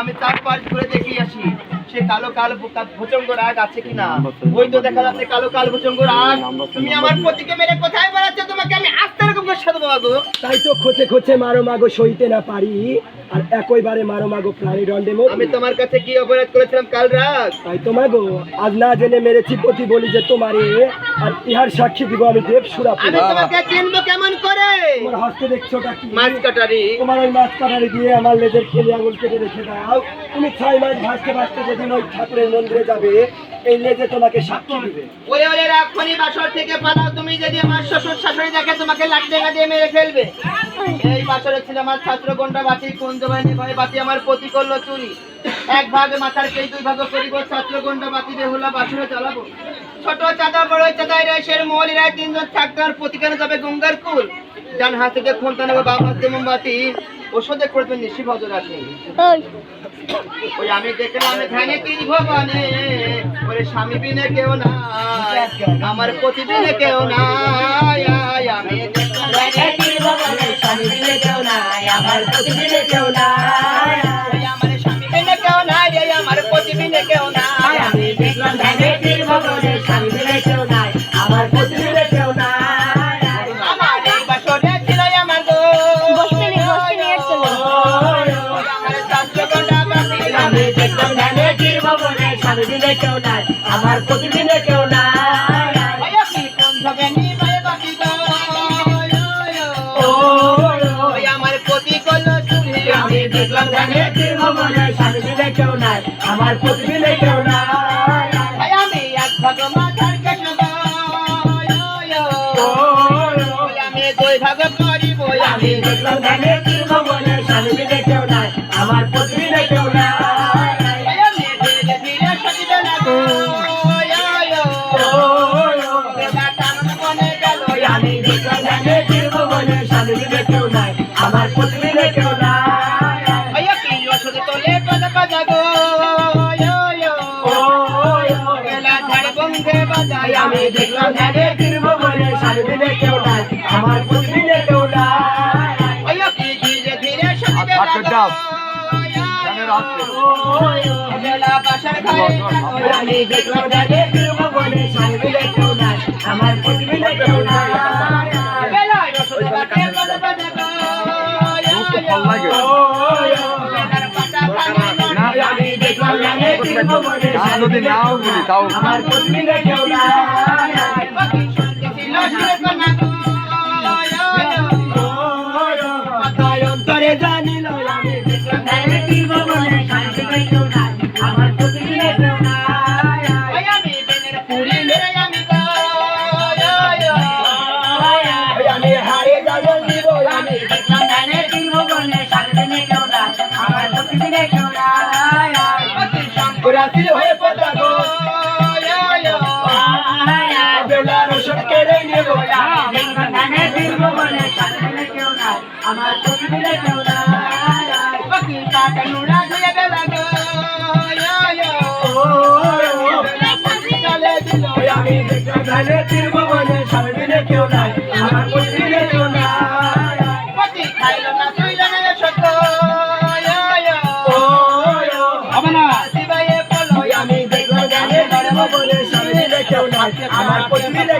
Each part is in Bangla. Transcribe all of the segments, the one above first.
আমি তার চারপাশ ঘুরে দেখি আসি। সে কালো কাল ভুচঙ্গ রাগ আছে কিনা? ওই তো দেখা যাচ্ছে কালো কাল ভুচঙ্গ রাগ। তুমি আমার পতিকে মেরে কোথায় বেড়াচ্ছ? তোমাকে আমি আস্তে রকম তাই তো খোঁচে খোঁচে মারো মাগো সইতে না পারি। আর একইবারে মারো মাগো প্রাণী দণ্ডে মরি। আমি তোমার কাছে কি অপরাধ করেছিলাম কাল রাত? তাই তো মাগো আজ না জেনে মেরেছি পতি বলি যে তোমারে আর ইহার সাক্ষী দিব আমি দেব সুরাপুর। আমি তোমাকে চিনবো কেমন করে? তোমার হস্তে দেখছোটা কি? মাছ কাটারি। তোমার ওই মাছ কাটারি দিয়ে আমার লেজের খেলে আঙুল কেটে রেখে দাও। তুমি ছয় মাস ভাসতে ভাসতে যেদিন ওই ঠাকুরের মন্দিরে যাবে এই লেজে তোমাকে সাক্ষী দিবে। ওরে ওরে রাক্ষণী বাসর থেকে পালাও তুমি যদি আমার শ্বশুর শাশুড়ি দেখে তোমাকে লাঠি ডেঙ্গা দিয়ে মেরে ফেলবে। বাসরে ছিল আমার ছাত্র গন্ডা বাটি কুঞ্জ বাহিনী ভয় বাটি আমার পতি করল চুরি। এক ভাগে মাথার কেই দুই ভাগে করিব, ছাত্র গন্ডা বাটি বেহুলা বাসরে চালাবো ছোট চাঁদা বড় চাঁদাই রেশের মৌলি রায় তিনজন থাকতে আর প্রতিকারে যাবে গঙ্গার কুল। ডান হাতে ফোনটা নেব, বাম হাতে মোমবাতি। ওষুধে করবেন নিশি ভজর আছে ওই আমি দেখলাম ধ্যানে তিন ভবানে, ওরে স্বামী বিনে কেউ নাই, আমার পতি বিনে কেউ আয় আমি দেখলাম স্বামী বিনে কেউ নাই আমার পতি কেউ নাই। আমার স্বামী বিনে কেউ নাই আমার পতি কেউ নাই। আমি দেখলাম ধ্যানে তিন স্বামী বিনে কেউ নাই আমার পতি কেউ নাই। আমার এই বাসরে ছিল আমার গো। আমি দেখলাম ধ্যানে তিন স্বামী বিনে কেউ নাই আমার পতি দেখলাম ধ্যানে তিন ভবানে স্বামী দিলে কেউ নাই আমার পতি দিলে কেউ নাই আমি এক ভাগ মাথার কেন আমি দুই ভাগ করিব আমি দেখলাম ধ্যানে দেখলাম ধ্যানে তিন ভবানে যদি নাও বলি তাও আমার পত্নীরা কেউ নাই আমার পত্নীরা কেউ বাকি টাকা নুড়া ধুয়ে গেলা গো আমি দেখলাম ধানে তীর ভবনে স্বামী কেউ নাই আমার বলো ওই আমি দেখলাম ধানে তীর ভবনে স্বামী কেউ নাই আমার পত্নীরে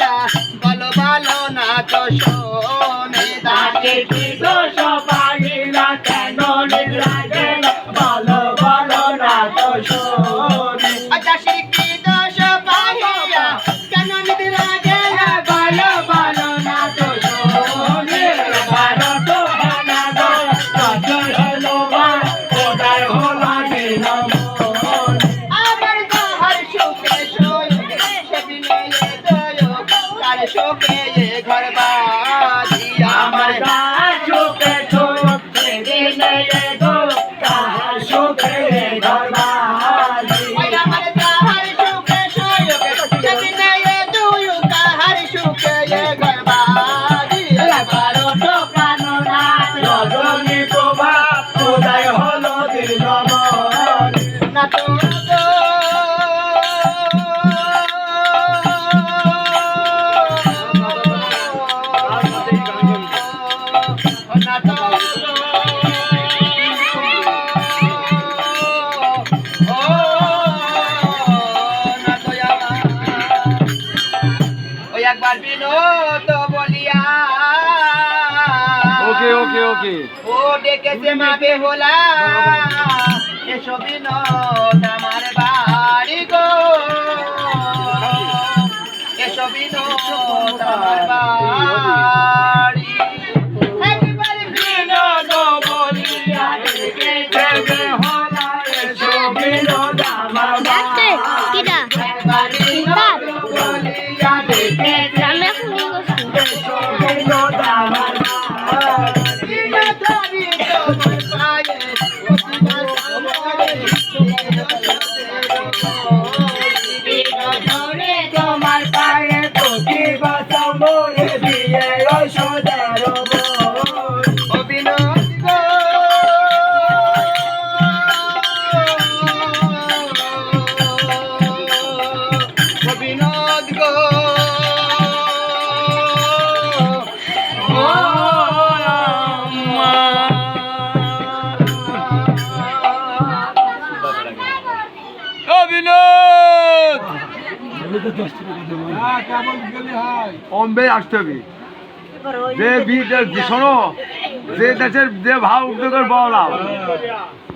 শোকে ঘর বা ওকে ওকে ওকে ও ডেকেছে মা বেহলা। এসো বিনোদ আমার বাড়ি গো। এসো বিনোদ আমার বাড়ি। অম্বে আসতে হবে। যে বি শোনো যে দেশের যে ভাব উদ্যোগের বলাও